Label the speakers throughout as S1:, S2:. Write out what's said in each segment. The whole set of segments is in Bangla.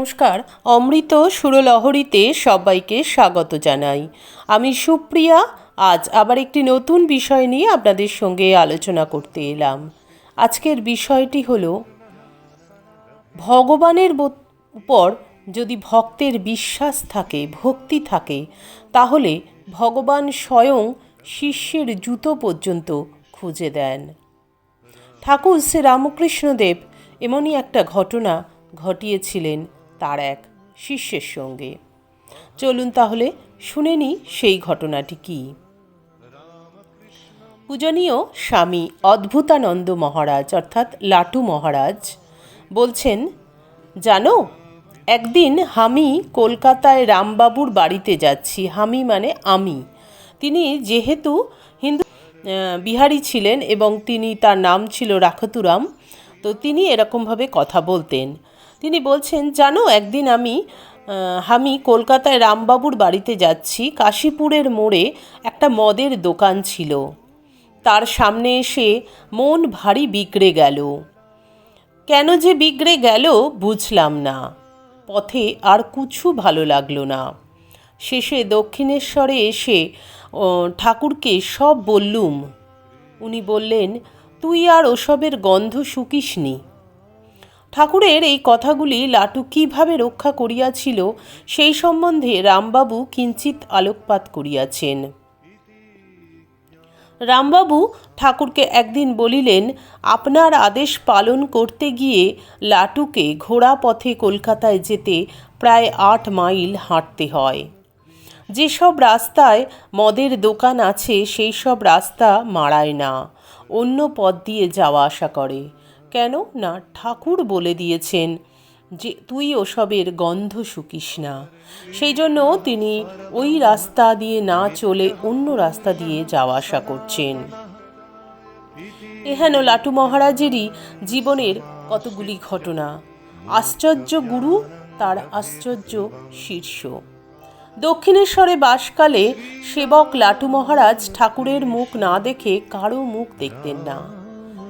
S1: নমস্কার। অমৃত সুরলহরীতে সবাইকে স্বাগত জানাই। আমি সুপ্রিয়া, আজ আবার একটি নতুন বিষয় নিয়ে আপনাদের সঙ্গে আলোচনা করতে এলাম। আজকের বিষয়টি হল, ভগবানের উপর যদি ভক্তের বিশ্বাস থাকে, ভক্তি থাকে, তাহলে ভগবান স্বয়ং শিষ্যের জুতো পর্যন্ত খুঁজে দেন। ঠাকুর শ্রী রামকৃষ্ণদেব এমনই একটা ঘটনা ঘটিয়েছিলেন। তার এক শিষ্যের সঙ্গে। চলুন তাহলে শুনে নিই সেই ঘটনাটি কী। পূজনীয় স্বামী অদ্ভুতানন্দ মহারাজ, অর্থাৎ লাটু মহারাজ, বলছেন, জানো, একদিন আমি কলকাতায় রামবাবুর বাড়িতে যাচ্ছি। আমি মানে আমি। তিনি যেহেতু হিন্দু বিহারি ছিলেন এবং তিনি তার নাম ছিল রাখতুরাম, তো তিনি এরকমভাবে কথা বলতেন। তিনি বলছেন, জানো, একদিন আমি আমি কলকাতায় রামবাবুর বাড়িতে যাচ্ছি। কাশীপুরের মোড়ে একটা মদের দোকান ছিল। তার সামনে এসে মন ভারী বিগড়ে গেল। কেন যে বিগড়ে গেল বুঝলাম না। পথে আর কিছু ভালো লাগল না। শেষে দক্ষিণেশ্বরে এসে ঠাকুরকে সব বললুম। উনি বললেন, তুই আর ওসবের গন্ধ শুকিসনি। ঠাকুরের এই কথাগুলি লাটু কীভাবে রক্ষা করিয়াছিল সেই সম্বন্ধে রামবাবু কিঞ্চিত আলোকপাত করিয়াছেন। রামবাবু ঠাকুরকে একদিন বলিলেন, আপনার আদেশ পালন করতে গিয়ে লাটুকে ঘোড়া পথে কলকাতায় যেতে প্রায় আট মাইল হাঁটতে হয়। যেসব রাস্তায় মদের দোকান আছে, সেই সব রাস্তা মাড়ায় না, অন্য পথ দিয়ে যাওয়া আসা করে। কেন না ঠাকুর বলে দিয়েছেন যে তুই ওসবের গন্ধ শুকিস না। সেই জন্য তিনি ওই রাস্তা দিয়ে না চলে অন্য রাস্তা দিয়ে যাওয়া আসা করছেন। এহেন লাটু মহারাজেরই জীবনের কতগুলি ঘটনা। আশ্চর্য গুরু, তার আশ্চর্য শীর্ষ। দক্ষিণেশ্বরে বাসকালে সেবক লাটু মহারাজ ঠাকুরের মুখ না দেখে কারও মুখ দেখতেন না।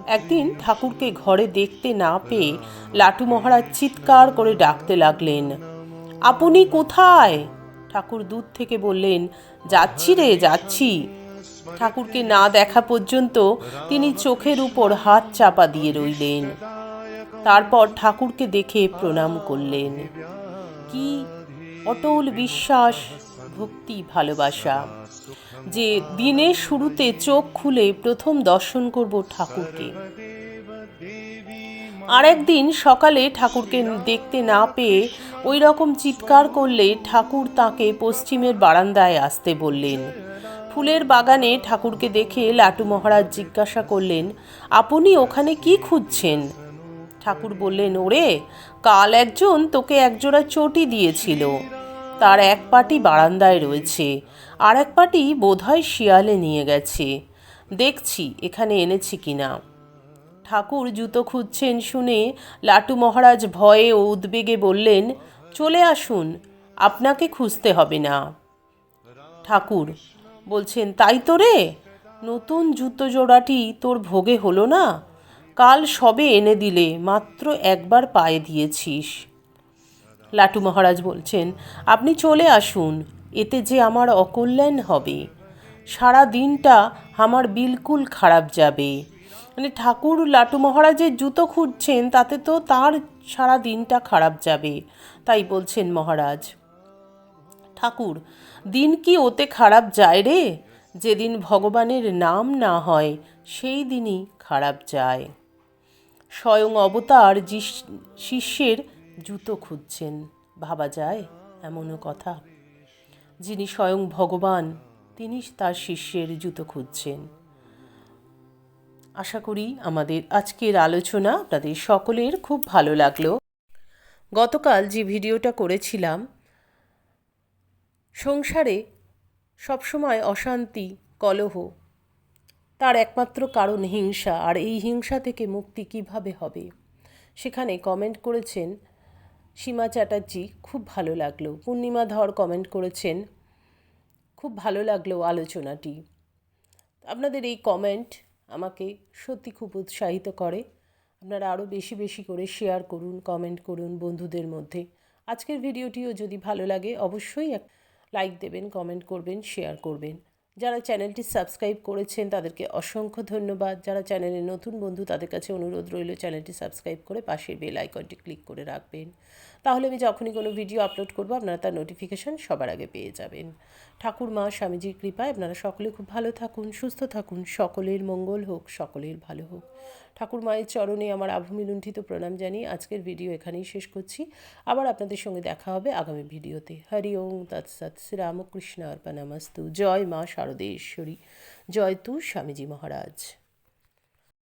S1: একদিন ঠাকুরকে ঘরে দেখতে না পেয়ে লাটু মহারাজ চিৎকার করে ডাকতে লাগলেন, আপনি কোথায়? ঠাকুর দূর থেকে বললেন, যাচ্ছি রে, যাচ্ছি। ঠাকুরকে না দেখা পর্যন্ত তিনি চোখের উপর হাত চাপা দিয়ে রইলেন। তারপর ঠাকুরকে দেখে প্রণাম করলেন। কি অটল বিশ্বাস! ভক্তি, ভালোবাসা। যে দিনের শুরুতে চোখ খুলে প্রথম দর্শন করব ঠাকুরকে। আরেকদিন সকালে ঠাকুরকে দেখতে না পেয়ে ওই রকম চিৎকার করলে ঠাকুর তাকে পশ্চিমের বারান্দায় আসতে বললেন। ফুলের বাগানে ঠাকুরকে দেখে লাটু মহারাজ জিজ্ঞাসা করলেন, আপনি ওখানে কি খুঁজছেন? ঠাকুর বললেন, ওরে, কাল একজন তোকে একজোড়া চটি দিয়েছিল। তার এক পাটি বারান্দায় রয়েছে। আর এক পাটি বোধহয় শিয়ালে নিয়ে গেছে। দেখছি এখানে এনেছি কিনা। ঠাকুর জুতো খুঁজছেন শুনে লাটু মহারাজ ভয়ে ও উদ্বেগে বললেন, চলে আসুন, আপনাকে খুঁজতে হবে না। ঠাকুর বলছেন, তাই তো রে! নতুন জুতো জোড়াটি তোর ভোগে হলো না। কাল সবে এনে দিলে, মাত্র একবার পায়ে দিয়েছিস। লাটু মহারাজ বলছেন, আপনি চলে আসুন, এতে যে আমার অকল্যাণ হবে। সারা দিনটা আমার বিলকুল খারাপ যাবে। মানে ঠাকুর লাটু মহারাজের জুতো খুঁজছেন, তাতে তো তার সারা দিনটা খারাপ যাবে, তাই বলছেন মহারাজ। ঠাকুর, দিন কি ওতে খারাপ যায় রে? যেদিন ভগবানের নাম না হয়, সেই দিনই খারাপ যায়। স্বয়ং অবতার শিষ্যের জুতো খুঁজছেন, ভাবা যায় এমনও কথা। যিনি স্বয়ং ভগবান, তিনি তার শিষ্যের জুতো খুঁজছেন। আশা করি আমাদের আজকের আলোচনা আপনাদের সকলের খুব ভালো লাগল। গতকাল যে ভিডিওটা করেছিলাম, সংসারে সবসময় অশান্তি, কলহ, তার একমাত্র কারণ হিংসা, আর এই হিংসা থেকে মুক্তি কীভাবে হবে? সেখানে কমেন্ট করেছেন সীমা চ্যাটার্জি, খুব ভালো লাগল। পূর্ণিমা ধর কমেন্ট করেছেন, খুব ভালো লাগল আলোচনাটি। আপনাদের এই কমেন্ট আমাকে সত্যি খুব উৎসাহিত করে। আপনারা আরও বেশি বেশি করে শেয়ার করুন কমেন্ট করুন বন্ধুদের মধ্যে। আজকের ভিডিওটিও যদি ভালো লাগে, অবশ্যই এক লাইক দেবেন কমেন্ট করবেন শেয়ার করবেন। যারা চ্যানেলটি সাবস্ক্রাইব করেছেন, তাদেরকে অসংখ্য ধন্যবাদ। যারা চ্যানেলের নতুন বন্ধু, তাদের কাছে অনুরোধ রইল চ্যানেলটি সাবস্ক্রাইব করে পাশের বেল আইকনটি ক্লিক করে রাখবেন। তাহলে আমি যখনই কোনো ভিডিও আপলোড করব, আপনারা তার নোটিফিকেশান সবার আগে পেয়ে যাবেন। ঠাকুর মা, স্বামীজির কৃপায় আপনারা সকলে খুব ভালো থাকুন, সুস্থ থাকুন, সকলের মঙ্গল হোক, সকলের ভালো হোক। ঠাকুর মায়ের চরণে আমার আভূমিলুণ্ঠিত প্রণাম জানিয়ে আজকের ভিডিও এখানেই শেষ করছি। আবার আপনাদের সঙ্গে দেখা হবে আগামী ভিডিওতে হরি ওং তৎসৎ শ্রীরামকৃষ্ণ অর্পণামস্তু জয় মা শারদেশ্বরী জয় তু, স্বামীজি মহারাজ।